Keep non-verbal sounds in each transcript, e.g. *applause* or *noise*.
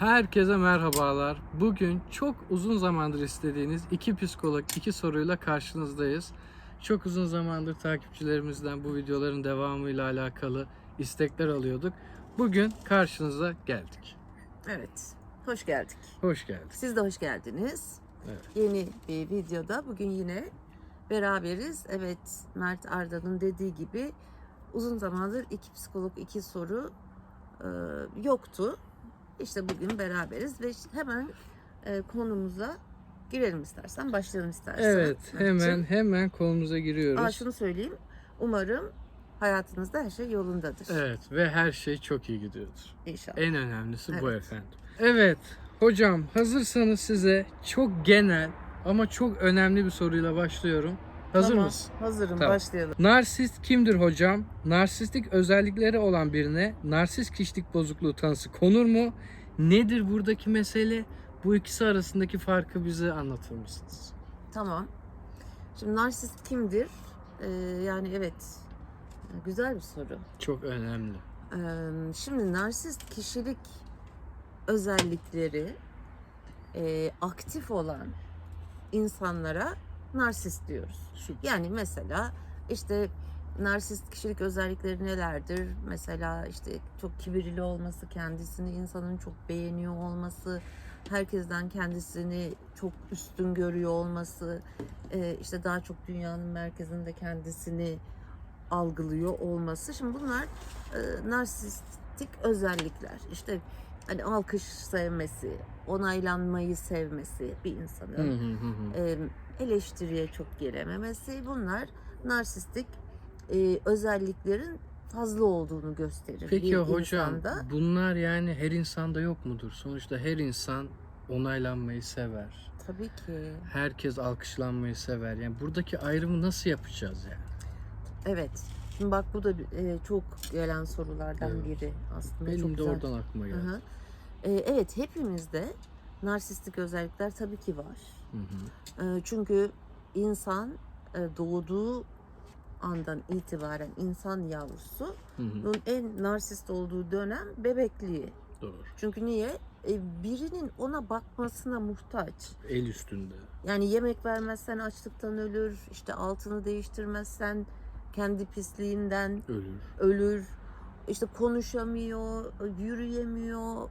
Herkese merhabalar. Bugün çok uzun zamandır istediğiniz iki psikolog iki soruyla karşınızdayız. Çok uzun zamandır takipçilerimizden bu videoların devamıyla alakalı istekler alıyorduk. Bugün karşınıza geldik. Evet, hoş geldik. Hoş geldik. Siz de hoş geldiniz. Evet. Yeni bir videoda bugün yine beraberiz. Evet, Mert Arda'nın dediği gibi uzun zamandır iki psikolog iki soru e, yoktu. İşte bugün beraberiz ve hemen e, konumuza girelim istersen, başlayalım istersen. Evet, hemen hemen konumuza giriyoruz. Aa, şunu söyleyeyim, umarım hayatınızda her şey yolundadır. Evet ve her şey çok iyi gidiyordur. İnşallah. En önemlisi bu Evet. efendim. Evet hocam hazırsanız size çok genel ama çok önemli bir soruyla başlıyorum. Hazır Tamam, mısın? Hazırım, Tamam. başlayalım. Narsist kimdir hocam? Narsistik özellikleri olan birine narsist kişilik bozukluğu tanısı konur mu? Nedir buradaki mesele? Bu ikisi arasındaki farkı bize anlatır mısınız? Tamam. Şimdi narsist kimdir? Ee, yani evet, güzel bir soru. Çok önemli. Ee, Şimdi narsist kişilik özellikleri e, aktif olan insanlara narsist diyoruz. Süper. Yani mesela işte narsist kişilik özellikleri nelerdir? Mesela işte çok kibirli olması, kendisini insanın çok beğeniyor olması, herkesten kendisini çok üstün görüyor olması, işte daha çok dünyanın merkezinde kendisini algılıyor olması. Şimdi bunlar narsistik özellikler. İşte hani alkış sevmesi, onaylanmayı sevmesi bir insanın eleştiriye çok gelememesi bunlar narsistik e, özelliklerin fazla olduğunu gösterir Peki bir hocam insanda. bunlar yani her insanda yok mudur? Sonuçta her insan onaylanmayı sever. Tabii ki. Herkes alkışlanmayı sever. Yani buradaki ayrımı nasıl yapacağız yani? Evet. Şimdi bak bu da e, çok gelen sorulardan Evet. biri aslında. Benim çok de güzel. oradan aklıma Hı geldi. hı. E, evet hepimizde narsistik özellikler tabii ki var. Hı hı. E, çünkü insan e, doğduğu andan itibaren insan yavrusu bunun en narsist olduğu dönem bebekliği. Doğru. Çünkü niye? E, birinin ona bakmasına muhtaç. El üstünde. Yani yemek vermezsen açlıktan ölür, işte altını değiştirmezsen kendi pisliğinden Ölür. ölür. İşte konuşamıyor, yürüyemiyor,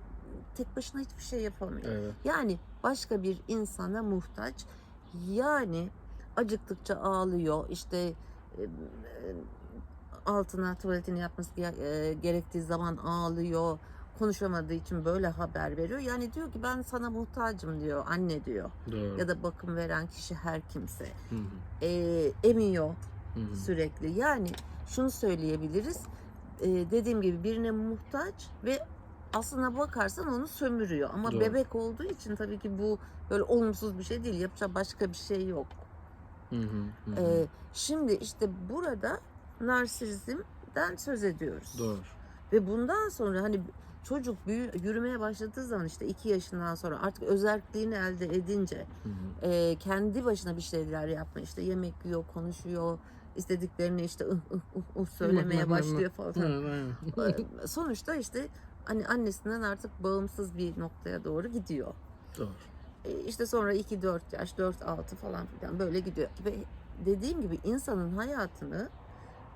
tek başına hiçbir şey yapamıyor. Evet. Yani başka bir insana muhtaç. Yani acıktıkça ağlıyor. İşte altına tuvaletini yapması ge- gerektiği zaman ağlıyor. Konuşamadığı için böyle haber veriyor. Yani diyor ki ben sana muhtacım diyor anne diyor. Doğru. Ya da bakım veren kişi her kimse. Hı hı. E, emiyor Hı hı. sürekli. Yani şunu söyleyebiliriz. E, dediğim gibi birine muhtaç ve aslına bakarsan onu sömürüyor. Ama Doğru. bebek olduğu için tabii ki bu böyle olumsuz bir şey değil. Yapacak başka bir şey yok. Hı hı. Hı hı. E, şimdi işte burada narsizmden söz ediyoruz. Doğru. Ve bundan sonra hani çocuk büyü, yürümeye başladığı zaman işte iki yaşından sonra artık özelliğini elde edince Hı hı. e, kendi başına bir şeyler yapma işte yemek yiyor, konuşuyor, istediklerini işte ıh ıh ıh ıh söylemeye başlıyor falan. *laughs* Sonuçta işte hani annesinden artık bağımsız bir noktaya doğru gidiyor. Doğru. E, işte sonra 2-4 yaş, 4-6 falan filan böyle gidiyor. Ve dediğim gibi insanın hayatını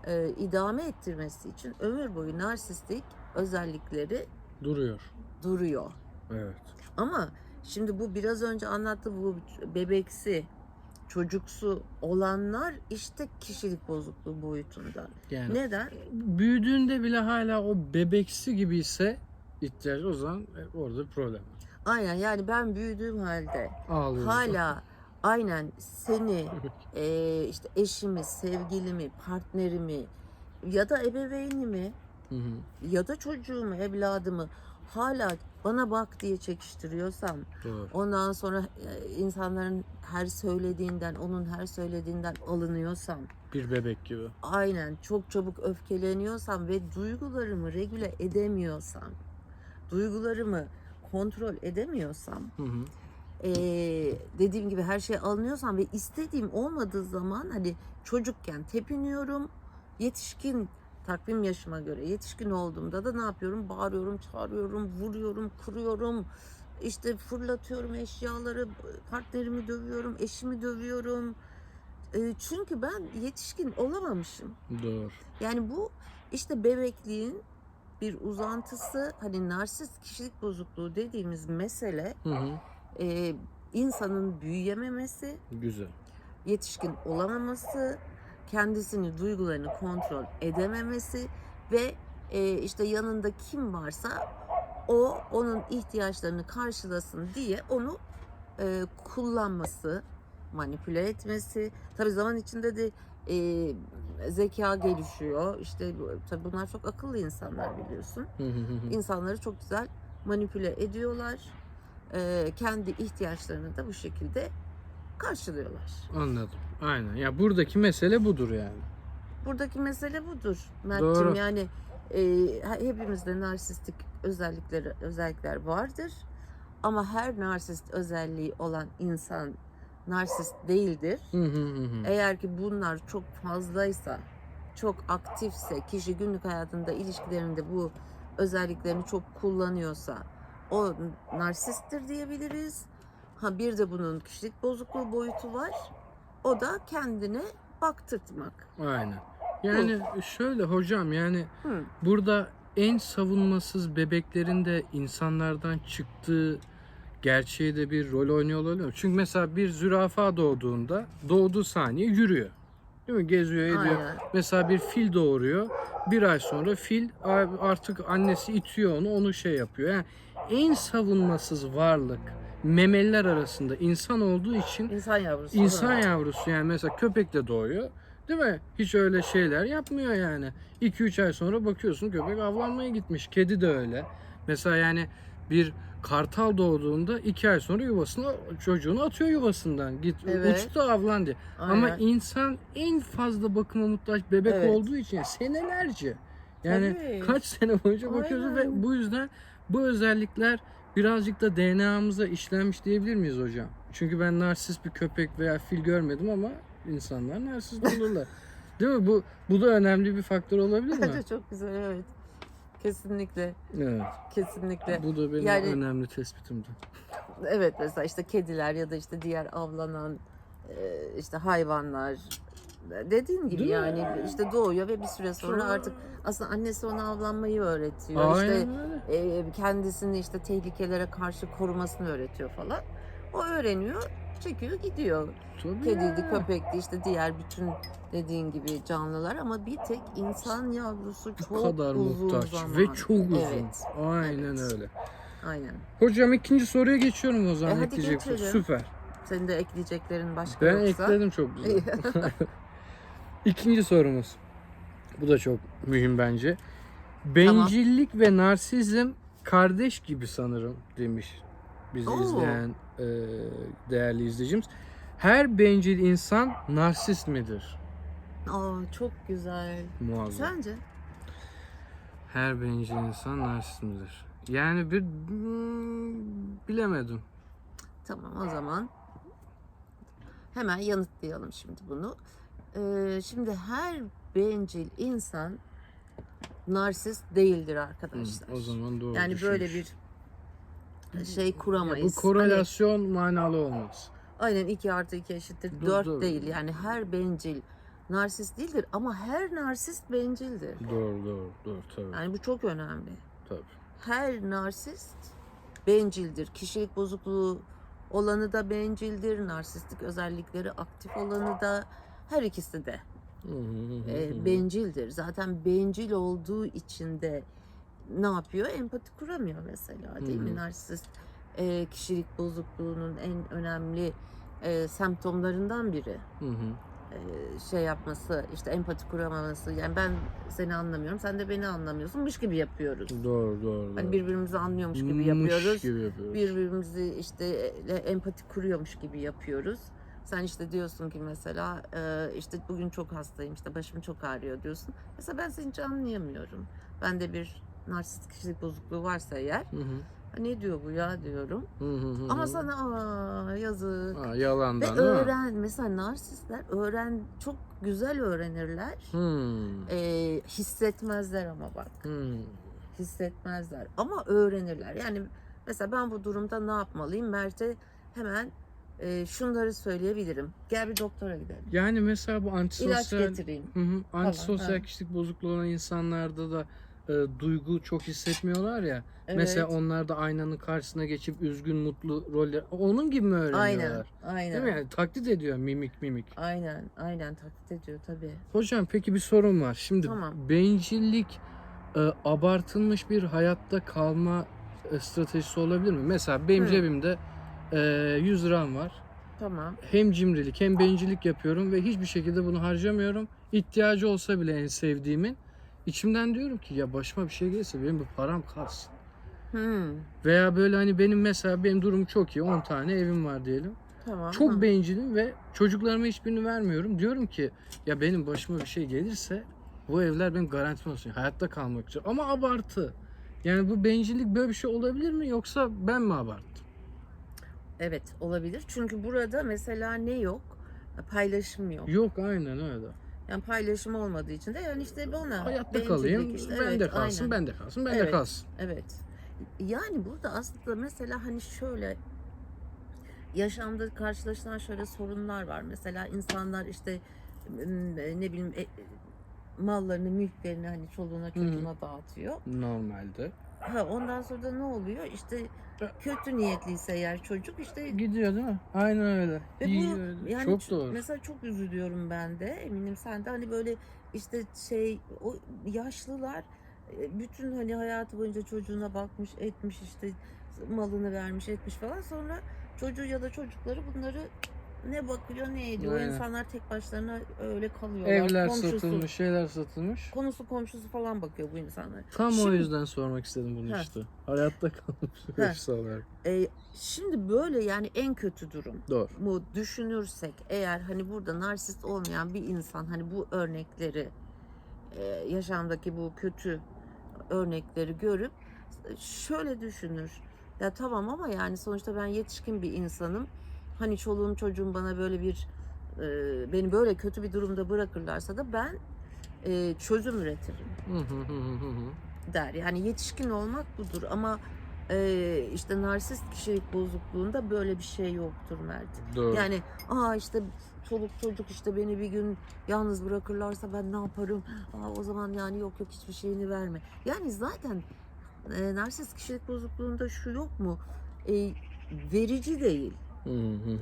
e, idame ettirmesi için ömür boyu narsistik özellikleri Duruyor. duruyor. Evet. Ama şimdi bu biraz önce anlattı bu bebeksi, çocuksu olanlar işte kişilik bozukluğu boyutunda. Yani Neden? büyüdüğünde bile hala o bebeksi gibi ise ihtiyacı o zaman e, orada bir problem var. Aynen yani ben büyüdüğüm halde Ağlıyor. hala aynen seni *laughs* e, işte eşimi, sevgilimi, partnerimi ya da ebeveynimi Hı hı. ya da çocuğumu, evladımı hala bana bak diye çekiştiriyorsam Doğru. ondan sonra e, insanların her söylediğinden, onun her söylediğinden alınıyorsam Bir bebek gibi. aynen çok çabuk öfkeleniyorsam ve duygularımı regüle edemiyorsam, duygularımı kontrol edemiyorsam, Hı hı. eee, dediğim gibi her şey alınıyorsam ve istediğim olmadığı zaman hani çocukken tepiniyorum, yetişkin takvim yaşıma göre yetişkin olduğumda da ne yapıyorum? Bağırıyorum, çağırıyorum, vuruyorum, kırıyorum. işte fırlatıyorum eşyaları, partnerimi dövüyorum, eşimi dövüyorum. E, çünkü ben yetişkin olamamışım. Doğru. Yani bu işte bebekliğin bir uzantısı. Hani narsist kişilik bozukluğu dediğimiz mesele Hı hı. e, insanın büyüyememesi, Güzel. yetişkin olamaması, kendisini, duygularını kontrol edememesi ve e, işte yanında kim varsa o onun ihtiyaçlarını karşılasın diye onu e, kullanması, manipüle etmesi. Tabii zaman içinde de e, zeka gelişiyor. İşte tabii bunlar çok akıllı insanlar biliyorsun. İnsanları çok güzel manipüle ediyorlar. E, kendi ihtiyaçlarını da bu şekilde karşılıyorlar. Anladım. Aynen. Ya buradaki mesele budur yani. Buradaki mesele budur Mert'cim. Doğru. Yani e, hepimizde narsistik özellikleri özellikler vardır. Ama her narsist özelliği olan insan narsist değildir. Hı hı hı. Eğer ki bunlar çok fazlaysa, çok aktifse, kişi günlük hayatında ilişkilerinde bu özelliklerini çok kullanıyorsa o narsisttir diyebiliriz. Ha bir de bunun kişilik bozukluğu boyutu var. O da kendine baktırtmak. Aynen. Yani şöyle hocam yani Hı. burada en savunmasız bebeklerin de insanlardan çıktığı gerçeği de bir rol oynuyor olabilir? Çünkü mesela bir zürafa doğduğunda doğduğu saniye yürüyor. Değil mi? Geziyor ediyor. Aynen. Mesela bir fil doğuruyor. Bir ay sonra fil artık annesi itiyor onu, onu şey yapıyor. Yani en savunmasız varlık memeliler arasında insan olduğu için İnsan yavrusu. insan yavrusu yani mesela köpek de doğuyor. Değil mi? Hiç öyle şeyler yapmıyor yani. 2-3 ay sonra bakıyorsun köpek avlanmaya gitmiş. Kedi de öyle. Mesela yani bir kartal doğduğunda 2 ay sonra yuvasına çocuğunu atıyor yuvasından. Git Evet. uçtu avlan diye. Ama Aynen. insan en fazla bakıma muhtaç bebek Evet. olduğu için senelerce yani Tabii. kaç sene boyunca bakıyorsun ve Aynen. bu yüzden bu özellikler birazcık da DNA'mıza işlenmiş diyebilir miyiz hocam? Çünkü ben narsist bir köpek veya fil görmedim ama insanlar narsist olurlar. *laughs* Değil mi? Bu bu da önemli bir faktör olabilir mi? Bence *laughs* çok güzel evet. Kesinlikle. evet. Kesinlikle. Bu da benim Yani- önemli tespitimdi. Evet mesela işte kediler ya da işte diğer avlanan işte hayvanlar dediğin gibi Değil mi? yani işte doğuyor ve bir süre sonra artık aslında annesi ona avlanmayı öğretiyor. İşte Aynen öyle. e, kendisini işte tehlikelere karşı korumasını öğretiyor falan. O öğreniyor, çekiyor gidiyor. Tabii Kediydi, ya. köpekti işte diğer bütün dediğin gibi canlılar ama bir tek insan yavrusu Bu çok kadar uzun muhtaç zaman. ve çok uzun. Evet, Aynen evet. öyle. aynen. Hocam ikinci soruya geçiyorum o zaman. E, hadi geçelim. Süper. Senin de ekleyeceklerin başka Ben yoksa. ekledim çok güzel. *laughs* *laughs* İkinci sorumuz. Bu da çok mühim bence. Bencillik ve narsizm kardeş gibi sanırım demiş bizi Oo. izleyen e, değerli izleyicimiz. Her bencil insan narsist midir? Aa, çok güzel. Muazzam. Sence? Her bencil insan narsist midir? Yani bir hmm, bilemedim. Tamam o zaman hemen yanıtlayalım şimdi bunu. Ee, şimdi her bencil insan narsist değildir Hı, arkadaşlar. o zaman doğru yani böyle düşünmüş. bir şey Ya kuramayız. bu korelasyon manalı olmaz. Hani, aynen 2 artı 2 eşittir Dur, 4 dur. değil. Yani her bencil narsist değildir ama her narsist bencildir. Doğru doğru doğru tabii. Yani bu çok önemli. tabii. her narsist bencildir. Kişilik bozukluğu olanı da bencildir. Narsistik özellikleri aktif olanı da her ikisi de e, bencildir. Zaten bencil olduğu için de ne yapıyor? Empati kuramıyor mesela değil mi? Narsist e, kişilik bozukluğunun en önemli e, semptomlarından biri Hı hı. Şey yapması, işte empati kuramaması. Yani ben seni anlamıyorum, sen de beni anlamıyorsunmuş gibi yapıyoruz. Doğru doğru. Hani doğru. birbirimizi anlıyormuş gibi Mış yapıyoruz. gibi yapıyoruz. Birbirimizi işte e, empati kuruyormuş gibi yapıyoruz. Sen işte diyorsun ki mesela işte bugün çok hastayım işte başım çok ağrıyor diyorsun. Mesela ben seni hiç anlayamıyorum. Bende bir narsist kişilik bozukluğu varsa eğer Hı hı. Ne diyor bu ya diyorum. Hı hı hı Ama sana aa yazık. Aa, Ve yalandan değil mi? öğren mesela narsistler öğren çok güzel öğrenirler. Hmm. Ee, hissetmezler ama bak. Hmm. Hissetmezler ama öğrenirler. Yani mesela ben bu durumda ne yapmalıyım? Mert'e hemen e, şunları söyleyebilirim. Gel bir doktora gidelim. Yani mesela bu İlaç antisosyal getireyim. Hı hı. Antisosyal ha. kişilik bozukluğu olan insanlarda da e, duygu çok hissetmiyorlar ya. Evet. Mesela onlar da aynanın karşısına geçip üzgün mutlu roller onun gibi mi öğreniyorlar? Aynen. Aynen. Değil mi? Yani taklit ediyor mimik mimik. Aynen. Aynen taklit ediyor tabii. Hocam peki bir sorum var. Şimdi Tamam. bencillik e, abartılmış bir hayatta kalma e, stratejisi olabilir mi? Mesela benim Hı. cebimde e, 100 liram var. Tamam. Hem cimrilik hem bencillik yapıyorum ve hiçbir şekilde bunu harcamıyorum. İhtiyacı olsa bile en sevdiğimin. İçimden diyorum ki ya başıma bir şey gelirse benim bu param kalsın. Hmm. Veya böyle hani benim mesela benim durum çok iyi 10 tane evim var diyelim. Tamam. Çok Hı. bencilim ve çocuklarıma hiçbirini vermiyorum. Diyorum ki ya benim başıma bir şey gelirse bu evler benim garantim olsun. Hayatta kalmak için. Ama abartı. Yani bu bencillik böyle bir şey olabilir mi yoksa ben mi abarttım? Evet olabilir. Çünkü burada mesela ne yok? Paylaşım yok. Yok aynen öyle. Yani paylaşım olmadığı için de yani işte bana Hayatta kalayım, işte. bende Evet, kalsın, aynen. bende kalsın, bende Evet. kalsın. Evet. Yani burada aslında mesela hani şöyle yaşamda karşılaşılan şöyle sorunlar var. Mesela insanlar işte m, ne bileyim e, mallarını, mülklerini hani çoluğuna çocuğuna dağıtıyor. Normalde. Ha ondan sonra da ne oluyor? İşte kötü niyetliyse eğer çocuk işte Gidiyor değil mi? Aynen öyle. Ve bu yani Çok ç- doğru. Mesela çok üzülüyorum ben de. Eminim sen de hani böyle işte şey o yaşlılar e, bütün hani hayatı boyunca çocuğuna bakmış, etmiş işte malını vermiş, etmiş falan. Sonra çocuğu ya da çocukları bunları ne bakıyor ne ediyor. O Aynen. insanlar tek başlarına öyle kalıyorlar. Evler Komşusu- satılmış, şeyler satılmış. Konusu komşusu falan bakıyor bu insanlar. Tam o Şimdi- yüzden sormak istedim bunu Heh. işte. Hayatta kalmış olarak. E, şimdi böyle yani en kötü durum. Doğru. mu düşünürsek eğer hani burada narsist olmayan bir insan hani bu örnekleri e, yaşamdaki bu kötü örnekleri görüp şöyle düşünür. Ya tamam ama yani sonuçta ben yetişkin bir insanım. Hani çoluğum çocuğum bana böyle bir e, beni böyle kötü bir durumda bırakırlarsa da ben e, çözüm üretirim der. Yani yetişkin olmak budur ama e, işte narsist kişilik bozukluğunda böyle bir şey yoktur Mert. Doğru. Yani aa işte çoluk çocuk işte beni bir gün yalnız bırakırlarsa ben ne yaparım? Aa, o zaman yani yok yok hiçbir şeyini verme. Yani zaten e, narsist kişilik bozukluğunda şu yok mu? E, verici değil.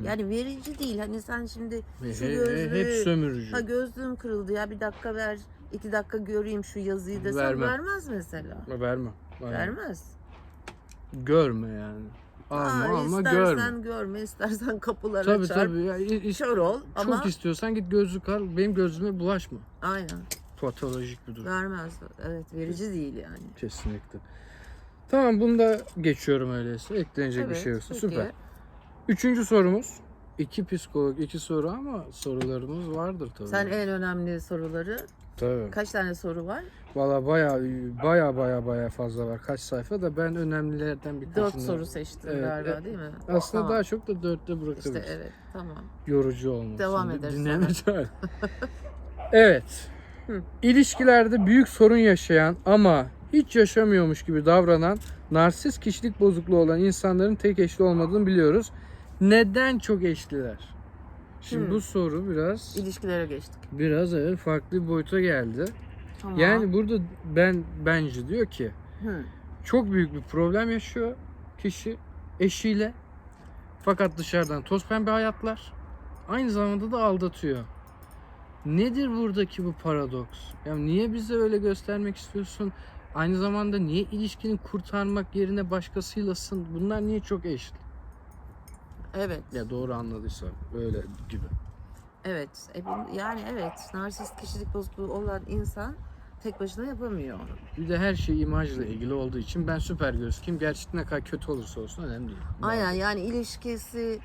Yani verici değil. Hani sen şimdi şu he- gözlüğü hep sömürücü. ha gözlüğüm kırıldı ya bir dakika ver iki dakika göreyim şu yazıyı desem Vermem. vermez mesela. Verme. Verme. Vermez. Görme yani. Ama Aa, ama istersen görme. görme, istersen kapılara Tabii çarp. tabii. Ya, i- is- Kör ol ama Çok istiyorsan git gözlük al. Benim gözlüğüme bulaşma. aynen Patolojik bir durum. vermez. Evet verici değil yani. Kesinlikle. Tamam bunu da geçiyorum öyleyse. Eklenecek bir Evet, şey yoksa. peki. Süper. Üçüncü sorumuz. İki psikolog, iki soru ama sorularımız vardır tabii. Sen en önemli soruları Tabii. kaç tane soru var? Valla baya baya baya baya fazla var. Kaç sayfa da ben önemlilerden birkaçını... Dört soru seçtin Evet, galiba evet. değil mi? Aslında Tamam. daha çok da dörtte bırakabiliriz. İşte evet tamam. Yorucu olmasın. Devam ederiz dinlemece- *laughs* evet. Hı. İlişkilerde büyük sorun yaşayan ama hiç yaşamıyormuş gibi davranan narsist kişilik bozukluğu olan insanların tek eşli olmadığını biliyoruz. Neden çok eşliler? Şimdi Hı. bu soru biraz İlişkilere geçtik. biraz evet farklı bir boyuta geldi. Tamam. Yani burada ben bence diyor ki Hı. çok büyük bir problem yaşıyor kişi eşiyle. Fakat dışarıdan toz pembe hayatlar. Aynı zamanda da aldatıyor. Nedir buradaki bu paradoks? Ya niye bize öyle göstermek istiyorsun? Aynı zamanda niye ilişkini kurtarmak yerine başkasıylasın? Bunlar niye çok eşli? Evet. Ya doğru anladıysam öyle gibi. Evet. E, bu- yani evet narsist kişilik bozukluğu olan insan tek başına yapamıyor. Bir de her şey imajla ilgili olduğu için ben süper gözükeyim. Gerçekten ne kadar kötü olursa olsun önemli değil. Aynen yani ilişkisi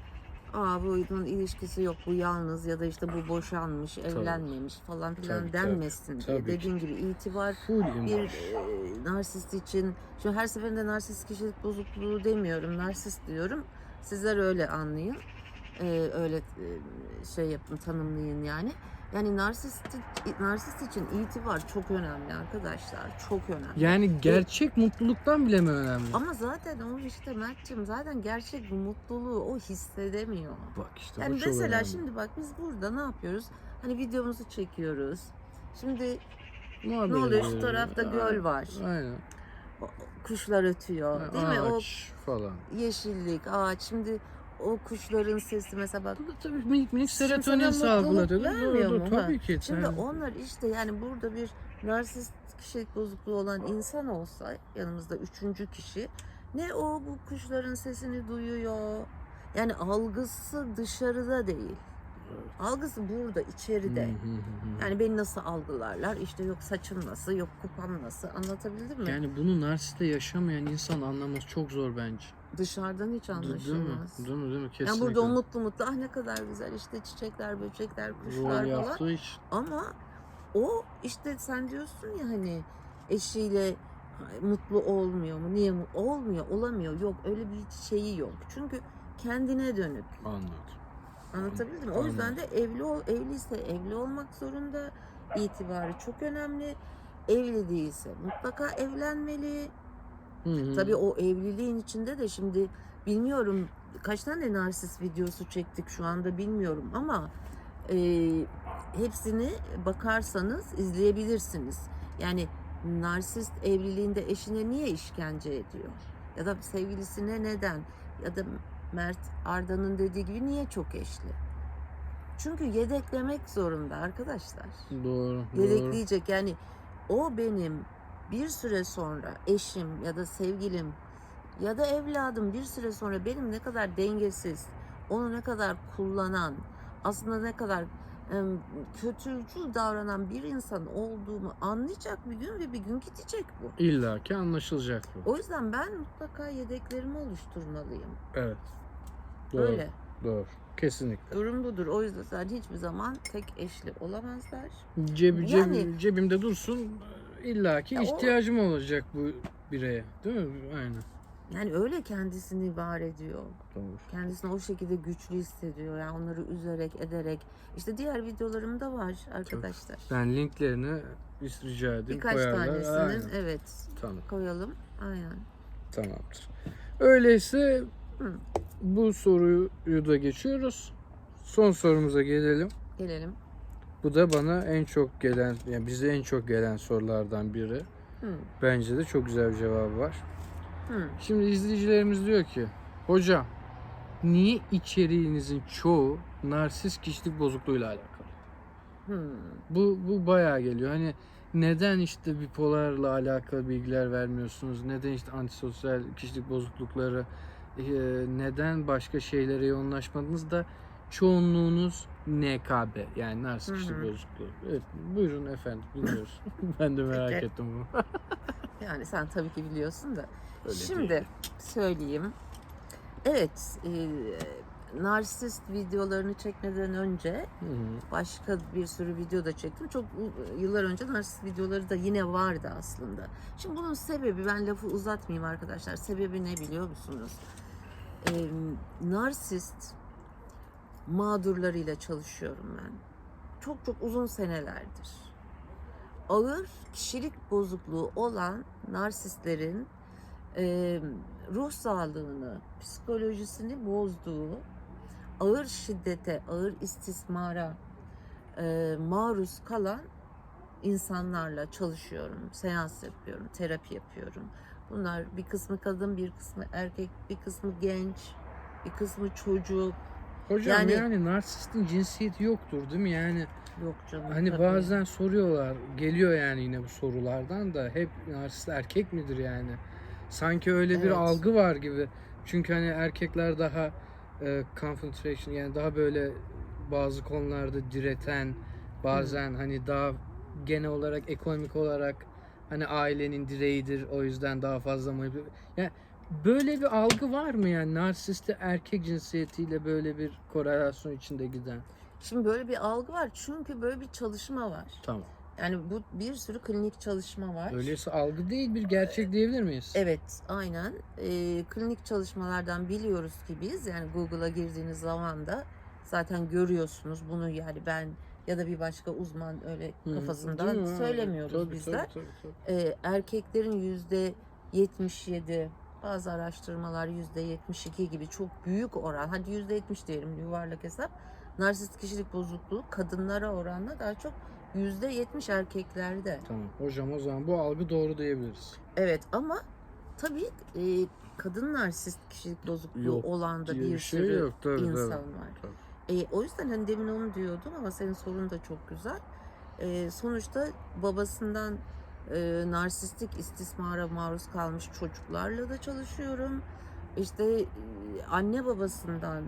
Aa bunun ilişkisi yok bu yalnız ya da işte bu boşanmış evlenmemiş falan filan Tabii, denmesin diye. tabii ki. Dediğin gibi itibar Full bir e, narsist için şu her seferinde narsist kişilik bozukluğu demiyorum narsist diyorum sizler öyle anlayın. E, öyle e, şey yapın tanımlayın yani. Yani narsist narsist için itibar çok önemli arkadaşlar çok önemli. Yani gerçek mutluluktan bile mi önemli? ama zaten o işte Mert'cim zaten gerçek mutluluğu o hissedemiyor. Bak işte yani bu çok mesela önemli. şimdi bak biz burada ne yapıyoruz? Hani videomuzu çekiyoruz. Şimdi Muhabbet ne oluyor? Şu tarafta göl var. Aynen. Kuşlar ötüyor değil mi? O Ağaç falan. yeşillik, ağaç. Şimdi o kuşların sesi mesela bak. Bu da tabii minik minik serotonin salgılatıyor. vermiyor mu? Tabii Ha. ki. Şimdi tabii. onlar işte yani burada bir narsist kişilik bozukluğu olan insan olsa yanımızda üçüncü kişi ne o bu kuşların sesini duyuyor. Yani algısı dışarıda değil. Algısı burada, içeride. Yani beni nasıl algılarlar? İşte yok saçım nasıl, yok kupam nasıl? Anlatabildim mi? Yani bunu narsiste yaşamayan insan anlaması çok zor bence. Dışarıdan hiç Değil mi? anlaşılmaz. Değil mi? Değil mi? Kesinlikle. Yani burada o mutlu mutlu ah ne kadar güzel işte çiçekler, böcekler, Rol kuşlar falan. yaptığı için. Ama o işte sen diyorsun ya hani eşiyle mutlu olmuyor mu? Niye mu- olmuyor? Olamıyor. Yok öyle bir şeyi yok. Çünkü kendine dönük. Anladım. Anlatabildim mi? O yüzden de evli ol, evliyse evli olmak zorunda. İtibarı çok önemli. Evli değilse mutlaka evlenmeli. Hı hı. Tabii o evliliğin içinde de şimdi bilmiyorum kaç tane narsist videosu çektik şu anda bilmiyorum ama e, hepsini bakarsanız izleyebilirsiniz. Yani narsist evliliğinde eşine niye işkence ediyor? Ya da sevgilisine neden? Ya da Mert Arda'nın dediği gibi niye çok eşli? Çünkü yedeklemek zorunda arkadaşlar Doğru. Doğru. yedekleyecek. Yani o benim bir süre sonra eşim ya da sevgilim ya da evladım bir süre sonra benim ne kadar dengesiz, onu ne kadar kullanan, aslında ne kadar em, kötücül davranan bir insan olduğumu anlayacak bir gün ve bir gün gidecek bu. İlla ki anlaşılacak bu. O yüzden ben mutlaka yedeklerimi oluşturmalıyım. Evet. Doğru. Öyle. Doğru. Kesinlikle. Durum budur. O yüzden hiçbir zaman tek eşli olamazlar. Cebi, ceb- Yani- cebimde dursun illa ki Ya o- ihtiyacım olacak bu bireye. Değil mi? Aynen. Yani öyle kendisini var ediyor. Doğru. kendisini o şekilde güçlü hissediyor. Yani onları üzerek, ederek. İşte diğer videolarımda var arkadaşlar. Ben linklerini biz rica edeyim. Birkaç koyarlar. tanesinin Aynen. evet Tamam. koyalım. Aynen. Tamamdır. Öyleyse Hı. bu soruyu da geçiyoruz. Son sorumuza gelelim. Gelelim. Bu da bana en çok gelen, yani bize en çok gelen sorulardan biri. Hı. Bence de çok güzel bir cevabı var. Hı. Şimdi izleyicilerimiz diyor ki, hocam niye içeriğinizin çoğu narsist kişilik bozukluğuyla alakalı? Hı. Bu bu bayağı geliyor. Hani neden işte bipolarla alakalı bilgiler vermiyorsunuz? Neden işte antisosyal kişilik bozuklukları? e, neden başka şeylere yoğunlaşmadınız da çoğunluğunuz NKB yani narsist kişilik bozukluğu. Evet, buyurun efendim dinliyoruz. *laughs* ben de merak ettim bunu. *laughs* Yani sen tabii ki biliyorsun da. Öyle Şimdi değil. söyleyeyim. Evet, e, narsist videolarını çekmeden önce Hı hı. başka bir sürü video da çektim. Çok u- yıllar önce narsist videoları da yine vardı aslında. Şimdi bunun sebebi ben lafı uzatmayayım arkadaşlar. Sebebi ne biliyor musunuz? Ee, narsist mağdurlarıyla çalışıyorum ben. Çok çok uzun senelerdir. Ağır kişilik bozukluğu olan narsistlerin e, ruh sağlığını, psikolojisini bozduğu ağır şiddete, ağır istismara e, maruz kalan insanlarla çalışıyorum, seans yapıyorum, terapi yapıyorum. Bunlar bir kısmı kadın, bir kısmı erkek, bir kısmı genç, bir kısmı çocuk. Hocam yani, Yani- narsistin cinsiyeti yoktur değil mi? Yani Yok canım. hani tabii. bazen soruyorlar, geliyor yani yine bu sorulardan da hep narsist erkek midir yani? Sanki öyle bir Evet. algı var gibi. Çünkü hani erkekler daha e, confrontation yani daha böyle bazı konularda direten, bazen hani daha genel olarak ekonomik olarak hani ailenin direğidir o yüzden daha fazla manipüle. Yani böyle bir algı var mı yani narsiste erkek cinsiyetiyle böyle bir korelasyon içinde giden? Şimdi böyle bir algı var çünkü böyle bir çalışma var. Tamam. Yani bu bir sürü klinik çalışma var. Öyleyse algı değil bir gerçek diyebilir miyiz? Evet, aynen. Ee, klinik çalışmalardan biliyoruz ki biz yani Google'a girdiğiniz zaman da zaten görüyorsunuz bunu yani ben ya da bir başka uzman öyle kafasından mi? söylemiyoruz Tabii, bizler. tabii, tabii, tabii. Ee, erkeklerin yüzde 77 bazı araştırmalar yüzde 72 gibi çok büyük oran hadi yüzde 70 diyelim yuvarlak hesap narsist kişilik bozukluğu kadınlara oranla daha çok yüzde 70 erkeklerde. Tamam. Hocam o zaman bu algı doğru diyebiliriz. Evet ama tabii e, kadın narsist kişilik bozukluğu Yok olan da bir bir şey sürü yok, tabii, insan tabii. var. Tabii. E, o yüzden hani demin onu diyordum ama senin sorun da çok güzel. E, sonuçta babasından e, narsistik istismara maruz kalmış çocuklarla da çalışıyorum. İşte e, anne babasından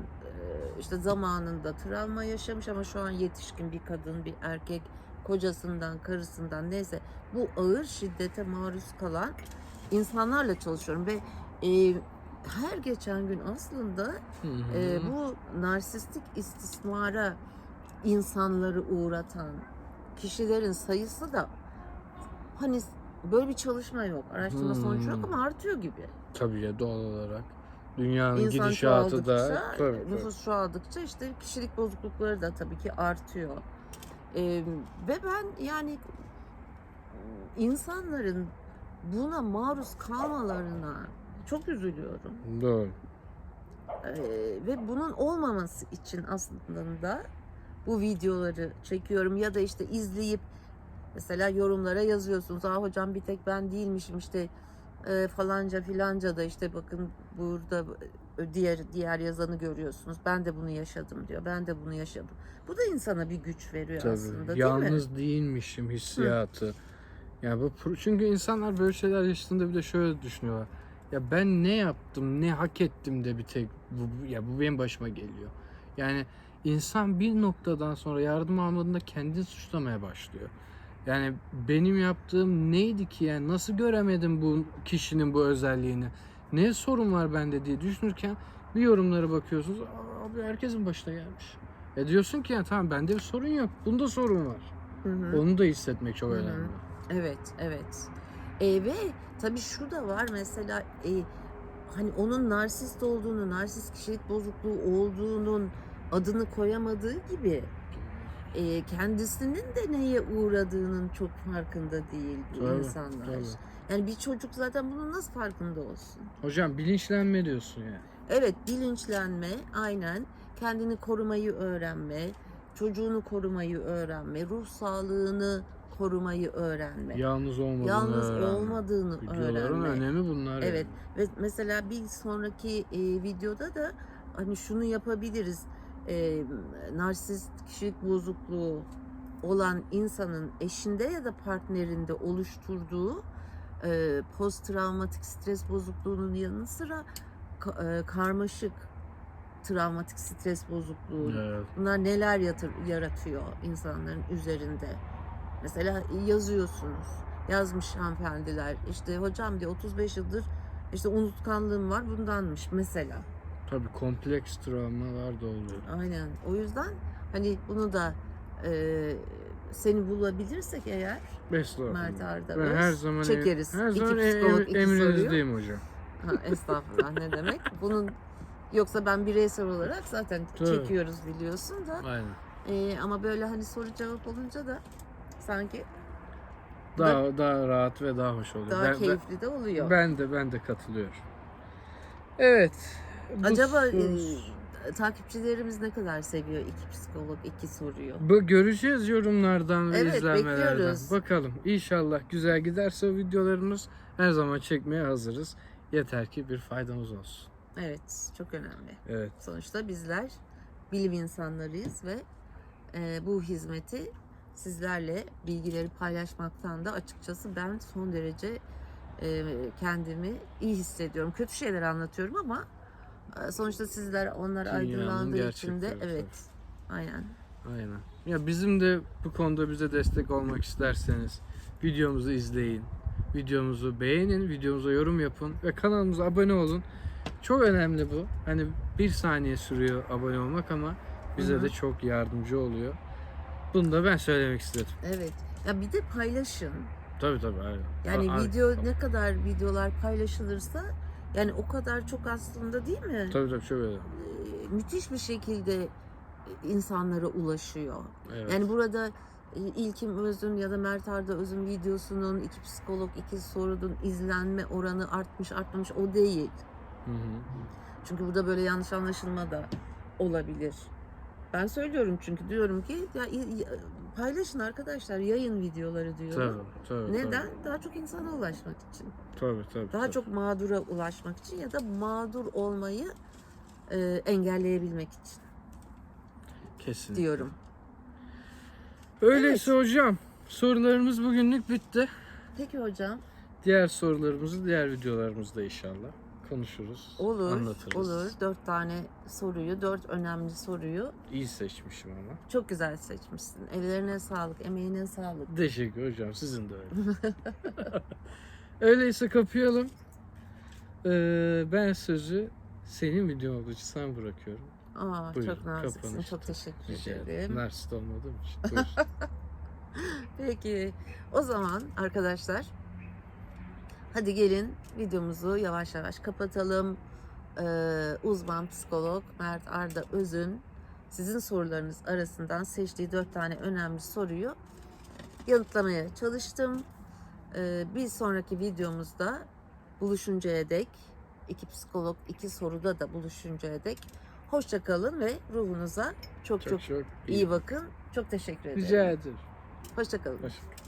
işte zamanında travma yaşamış ama şu an yetişkin bir kadın, bir erkek kocasından, karısından neyse bu ağır şiddete maruz kalan insanlarla çalışıyorum ve e, her geçen gün aslında Hı hı. ee, bu narsistik istismara insanları uğratan kişilerin sayısı da hani böyle bir çalışma yok, araştırma sonucu yok Hmm. ama artıyor gibi. Tabii ya doğal olarak. Dünyanın İnsan gidişatı da tabii. nüfus çoğaldıkça işte kişilik bozuklukları da tabii ki artıyor. Ee, ve ben yani insanların buna maruz kalmalarına çok üzülüyorum. Doğru. Ee, ve bunun olmaması için aslında bu videoları çekiyorum ya da işte izleyip mesela yorumlara yazıyorsunuz. Aa hocam bir tek ben değilmişim işte e, falanca filanca da işte bakın burada e, diğer diğer yazanı görüyorsunuz. Ben de bunu yaşadım diyor. Ben de bunu yaşadım. Bu da insana bir güç veriyor Tabii. aslında değil mi? Yalnız değilmişim hissiyatı. Yani bu çünkü insanlar böyle şeyler yaşadığında bir de şöyle düşünüyorlar. Ya ben ne yaptım, ne hak ettim de bir tek bu- ya bu benim başıma geliyor. Yani insan bir noktadan sonra yardım almadığında kendini suçlamaya başlıyor. Yani benim yaptığım neydi ki yani nasıl göremedim bu kişinin bu özelliğini? Ne sorun var bende diye düşünürken bir yorumlara bakıyorsunuz. "Aa, Abi herkesin başına gelmiş. E diyorsun ki ya tamam bende bir sorun yok. Bunda sorun var. Hı hı. Onu da hissetmek çok Hı hı. önemli. Evet, evet. E, ve tabii şu da var mesela e, hani onun narsist olduğunu, narsist kişilik bozukluğu olduğunun adını koyamadığı gibi e, kendisinin de neye uğradığının çok farkında değil bu Tabii, insanlar. tabii. Yani bir çocuk zaten bunun nasıl farkında olsun? Hocam bilinçlenme diyorsun yani. Evet bilinçlenme aynen kendini korumayı öğrenme, çocuğunu korumayı öğrenme, ruh sağlığını korumayı öğrenme. Yalnız olmadığını Yalnız öğrenme. olmadığını Videoların öğrenme. önemi bunlar. Evet yani. ve mesela bir sonraki e, videoda da hani şunu yapabiliriz. E, narsist kişilik bozukluğu olan insanın eşinde ya da partnerinde oluşturduğu e, post travmatik stres bozukluğunun yanı sıra ka- e, karmaşık travmatik stres bozukluğu Evet. Bunlar neler yatır- yaratıyor insanların üzerinde. Mesela yazıyorsunuz. Yazmış hanımefendiler. İşte hocam diyor 35 yıldır işte unutkanlığım var bundanmış mesela. Tabii kompleks travmalar da oluyor. Aynen. O yüzden hani bunu da e, seni bulabilirsek eğer. Mert Arda Ben her zaman çekeriz. Her İki zaman em- psikolog, iki emrinizdeyim hocam. ha, estağfurullah ne demek. *laughs* Bunun yoksa ben bireysel olarak zaten Tabii. çekiyoruz biliyorsun da. Aynen. E, ama böyle hani soru cevap olunca da sanki Daha daha rahat ve daha hoş oluyor. daha ben, ben, keyifli de oluyor. ben de ben de katılıyorum. Evet. Acaba e, takipçilerimiz ne kadar seviyor iki psikolog iki soruyu? Bu göreceğiz yorumlardan ve Evet, izlenmelerden. bekliyoruz. Bakalım inşallah güzel giderse o videolarımız her zaman çekmeye hazırız. Yeter ki bir faydamız olsun. Evet, çok önemli. Evet. Sonuçta bizler bilim insanlarıyız ve e, bu hizmeti sizlerle bilgileri paylaşmaktan da açıkçası ben son derece e, kendimi iyi hissediyorum. Kötü şeyler anlatıyorum ama sonuçta sizler onlar Dünyanın aydınlandığı için de evet. Aynen. Aynen. Ya bizim de bu konuda bize destek olmak isterseniz videomuzu izleyin. videomuzu beğenin, videomuza yorum yapın ve kanalımıza abone olun. Çok önemli bu. Hani bir saniye sürüyor abone olmak ama bize Hı hı. de çok yardımcı oluyor. Bunu da ben söylemek istedim. Evet. Ya bir de paylaşın. Tabii tabii. Aynen. Yani A- a- video ne kadar videolar paylaşılırsa yani o kadar çok aslında değil mi? Tabii tabii çok öyle. Ee, müthiş bir şekilde insanlara ulaşıyor. Evet. Yani burada e, İlkim Öz'ün ya da Mert Arda Öz'ün videosunun iki psikolog iki sorunun izlenme oranı artmış artmamış o değil. Hı hı. Çünkü burada böyle yanlış anlaşılma da olabilir. Ben söylüyorum çünkü diyorum ki ya paylaşın arkadaşlar yayın videoları diyorum. Tabii tabii. Neden? Daha çok insana ulaşmak için. Tabii tabii. Daha tabii. çok mağdura ulaşmak için ya da mağdur olmayı e, engelleyebilmek için Kesinlikle. diyorum. Öyleyse hocam sorularımız bugünlük bitti. Peki hocam. Diğer sorularımızı diğer videolarımızda inşallah konuşuruz. Olur. Anlatırız. Olur. Dört tane soruyu, dört önemli soruyu İyi seçmişim ama. çok güzel seçmişsin. Ellerine sağlık, emeğine sağlık. Teşekkür hocam. Sizin de öyle. *laughs* Öyleyse kapayalım. Ee, ben sözü senin videon olduğu için sana bırakıyorum. Aa, Buyurun, çok naziksin. Çok teşekkür Rica ederim. Narsist olmadığım için. *laughs* Peki o zaman arkadaşlar hadi gelin videomuzu yavaş yavaş kapatalım. Ee, uzman psikolog Mert Arda Öz'ün sizin sorularınız arasından seçtiği dört tane önemli soruyu yanıtlamaya çalıştım. Ee, bir sonraki videomuzda buluşuncaya dek iki psikolog iki soruda da buluşuncaya dek hoşça kalın ve ruhunuza çok çok, çok çok iyi bakın. Çok teşekkür ederim. Rica ederim. Hoşça kalın. Hoşça kalın.